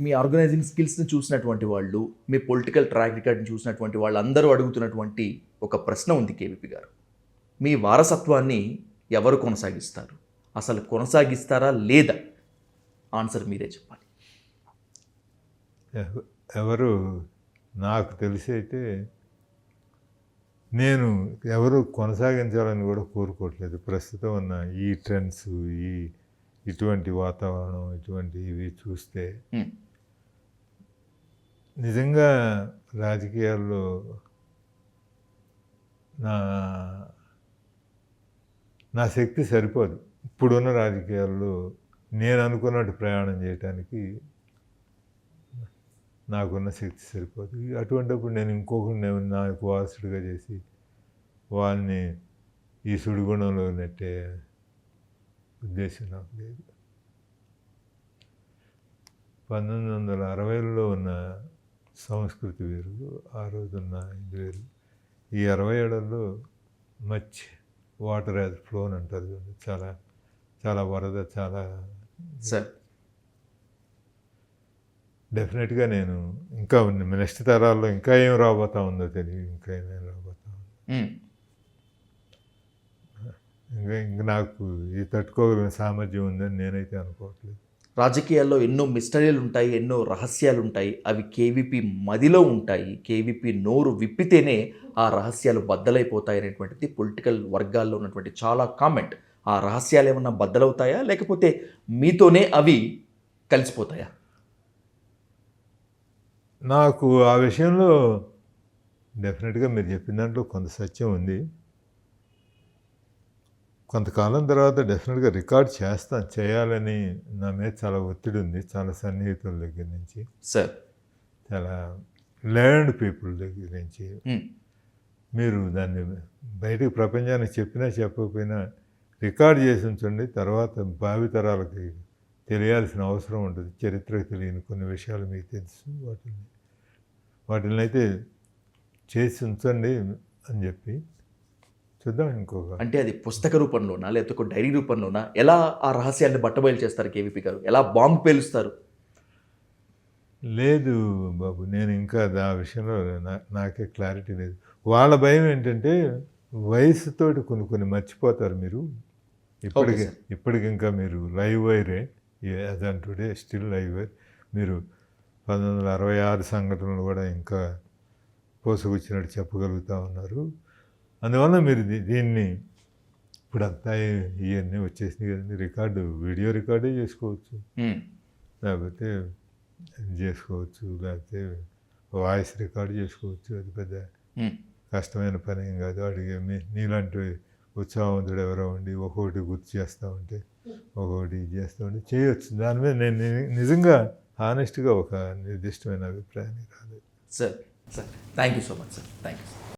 మీ organising స్కిల్స్ని చూసినటువంటి వాళ్ళు మీ పొలిటికల్ ట్రాక్ రికార్డ్ని చూసినటువంటి వాళ్ళు అందరూ అడుగుతున్నటువంటి ఒక ప్రశ్న ఉంది కేవీపీ గారు. మీ వారసత్వాన్ని ఎవరు కొనసాగిస్తారు? అసలు కొనసాగిస్తారా లేదా? ఆన్సర్ మీరే చెప్పాలి. ఎవ- ఎవరు? నాకు తెలిసి అయితే నేను ఎవరు కొనసాగించాలని కూడా కోరుకోవట్లేదు. ప్రస్తుతం ఉన్న ఈ ట్రెండ్స్ ఈ ఇటువంటి వాతావరణం ఇటువంటి ఇవి చూస్తే. నిజంగా రాజకీయాల్లో నా నా శక్తి సరిపోదు. ఇప్పుడున్న రాజకీయాల్లో నేను అనుకున్నట్టు ప్రయాణం చేయటానికి నాకున్న శక్తి సరిపోదు. అటువంటిప్పుడు నేను ఇంకొకరిని నాకు వారసుడిగా చేసి వాళ్ళని ఈ సుడిగుణంలో నెట్టే ఉద్దేశం నాకు లేదు. పంతొమ్మిది వందల అరవైలో సంస్కృతి వేరు ఆ రోజున్న ఇది వేరు. ఈ అరవై ఏళ్ళలో మచ్ వాటర్ యాజ్ ఫ్లోన్ అంటారు. చాలా చాలా వరద చాలా సార్. డెఫినెట్గా నేను ఇంకా నెక్స్ట్ తరాల్లో ఇంకా ఏం రాబోతా ఉందో తెలియదు. ఇంకా ఏమేమి రాబోతా ఉందో. ఇంకా ఇంక నాకు ఇది తట్టుకోగలిగిన సామర్థ్యం ఉందని నేనైతే అనుకోవట్లేదు. రాజకీయాల్లో ఎన్నో మిస్టరీలు ఉంటాయి ఎన్నో రహస్యాలు ఉంటాయి అవి కేవీపీ మదిలో ఉంటాయి. కేవీపీ నోరు విప్పితేనే ఆ రహస్యాలు బద్దలైపోతాయి అనేటువంటిది పొలిటికల్ వర్గాల్లో ఉన్నటువంటి చాలా కామెంట్. ఆ రహస్యాలు ఏమన్నా బద్దలవుతాయా? లేకపోతే మీతోనే అవి కలిసిపోతాయా? నాకు ఆ విషయంలో డెఫినెట్గా మీరు చెప్పిన దాంట్లో కొంత సత్యం ఉంది. కొంతకాలం తర్వాత డెఫినెట్గా రికార్డ్ చేస్తాను చేయాలని నా మీద చాలా ఒత్తిడి ఉంది చాలా సన్నిహితుల దగ్గర నుంచి. సార్. చాలా లెర్న్డ్ పీపుల్ దగ్గర నుంచి. మీరు దాన్ని బయటికి ప్రపంచానికి చెప్పినా చెప్పకపోయినా రికార్డ్ చేసి ఉంచండి తర్వాత భావితరాలకి తెలియాల్సిన అవసరం ఉంటుంది. చరిత్రకు తెలియని కొన్ని విషయాలు మీకు తెలుసు వాటిని వాటిని అయితే చేసి ఉంచండి అని చెప్పి చూద్దాం ఇంకొక. అంటే అది పుస్తక రూపంలోనా లేకపోతే ఒక డైరీ రూపంలోనా? ఎలా ఆ రహస్యాన్ని బట్టబయలు చేస్తారు కేవీపీ గారు? ఎలా బాంబు పేలుస్తారు? లేదు బాబు నేను ఇంకా ఆ విషయంలో నాకే క్లారిటీ లేదు. వాళ్ళ భయం ఏంటంటే వయసుతోటి కొన్ని కొన్ని మర్చిపోతారు మీరు. ఇప్పటికి. ఇప్పటికి ఇంకా మీరు live వైరే. As today still live wire. మీరు పంతొమ్మిది వందల అరవై ఆరు సంఘటనలు కూడా ఇంకా పోసుకొచ్చినట్టు చెప్పగలుగుతూ ఉన్నారు. అందువల్ల మీరు దీన్ని ఇప్పుడు అంతా ఇవన్నీ వచ్చేసినాయి కదండి. రికార్డు వీడియో రికార్డే చేసుకోవచ్చు. లేకపోతే చేసుకోవచ్చు. లేకపోతే వాయిస్ రికార్డ్ చేసుకోవచ్చు. అది పెద్ద. కష్టమైన పని ఏం కాదు. అడిగే మీ నీలాంటి ఉత్సాహవంతుడు ఎవరో ఉండి ఒక్కొక్కటి గుర్తు చేస్తూ ఉంటే ఒక్కొక్కటి ఇది చేస్తూ ఉంటే చేయొచ్చు. దాని మీద నేను నిజంగా హానెస్ట్గా ఒక నిర్దిష్టమైన అభిప్రాయాన్ని రాలేదు. Sir sir thank you so much sir thank you